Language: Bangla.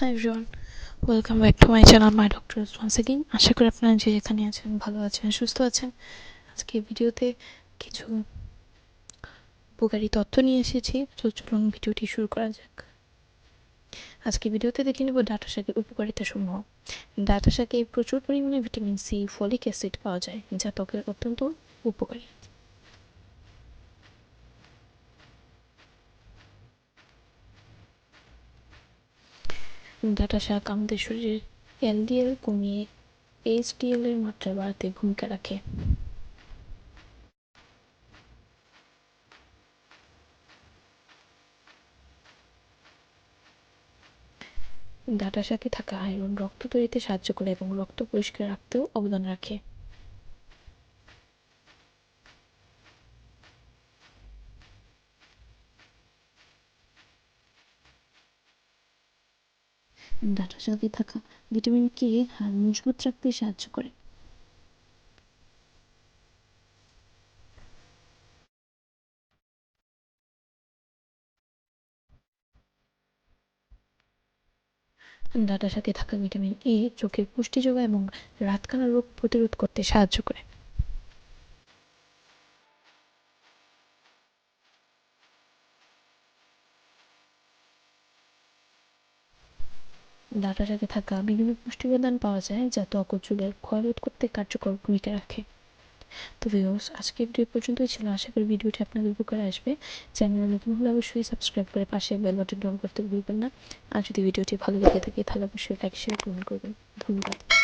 Hi everyone welcome back to my channel my doctor once again আশা করি আপনারা যে যেখানে আছেন, ভালো আছেন, সুস্থ আছেন। আজকে ভিডিওতে কিছু উপকারী তথ্য নিয়ে এসেছি, তো চলুন ভিডিওটি শুরু করা যাক। আজকে ভিডিওতে দেখে নেব ডাটা শাকের উপকারিতা সমূহ। ডাটা শাকে প্রচুর পরিমাণে ভিটামিন সি, ফলিক অ্যাসিড পাওয়া যায়, যা ত্বকের অত্যন্ত উপকারী। ডাটা শাক আমাদের শরীরে এলডিএল কমিয়ে এইচডিএল এর মাত্রা বাড়াতে ভূমিকা রাখে। ডাটা শাকে থাকা আয়রন রক্ত তৈরিতে সাহায্য করে এবং রক্ত পরিষ্কার রাখতেও অবদান রাখে। ডাটার সাথে থাকা ভিটামিন কে হাড় মজবুত রাখতে সাহায্য করে। ডাটার সাথে থাকা ভিটামিন এ চোখের পুষ্টি যোগায় এবং রাতকানা রোগ প্রতিরোধ করতে সাহায্য করে। ডাটার সাথে থাকা বিভিন্ন পুষ্টি উপাদান পাওয়া যায় যা ত্বক ও চুলের ক্ষয় রোধ করতে কার্যকর ভূমিকা রাখে। তো ভিউয়ার্স আজকে ভিডিও পর্যন্তই ছিল। আশা করি ভিডিওটি আপনাদের উপকারে আসবে। চ্যানেলে নতুন হলে অবশ্যই সাবস্ক্রাইব করে পাশে বেল বাটন অন করতে ভুলবেন না। আর যদি ভিডিওটি ভালো লেগে থাকে, তাহলে অবশ্যই লাইক শেয়ার কমেন্ট করবেন। ধন্যবাদ।